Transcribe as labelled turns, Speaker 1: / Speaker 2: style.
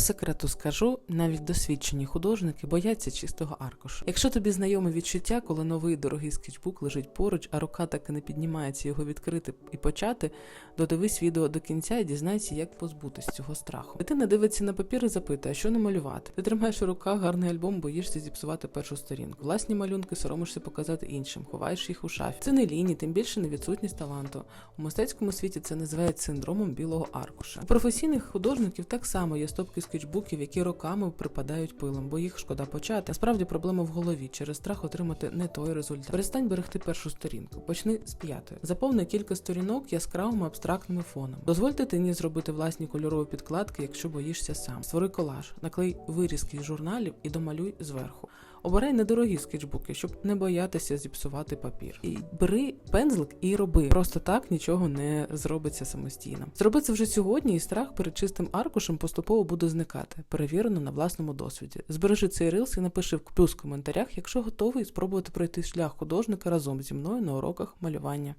Speaker 1: секрету скажу, навіть досвідчені художники бояться чистого аркушу. Якщо тобі знайоме відчуття, коли новий дорогий скетчбук лежить поруч, а рука так і не піднімається його відкрити і почати, додивись відео до кінця і дізнайся, як позбутись цього страху. Дитина дивиться на папір і запитує, що намалювати. Ти тримаєш у руках гарний альбом, боїшся зіпсувати першу сторінку. Власні малюнки соромишся показати іншим, ховаєш їх у шафі. Це не лінії, тим більше не відсутність таланту. У мистецькому світі це називають синдромом білого аркуша. У професійних художників так само є стопки скетчбуків, які роками припадають пилом, бо їх шкода почати. Насправді проблема в голові через страх отримати не той результат. Перестань берегти першу сторінку. Почни з п'ятої. Заповни кілька сторінок яскравими абстрактними фоном. Дозвольте тині зробити власні кольорові підкладки, якщо боїшся сам. Створи колаж, наклей вирізки з журналів і домалюй зверху. Обирай недорогі скетчбуки, щоб не боятися зіпсувати папір. І бери пензлик і роби. Просто так нічого не зробиться самостійно. Зроби це вже сьогодні, і страх перед чистим аркушем поступово буде зникати. Перевірено на власному досвіді. Збережи цей рилс і напиши в плюс в коментарях, якщо готовий спробувати пройти шлях художника разом зі мною на уроках малювання.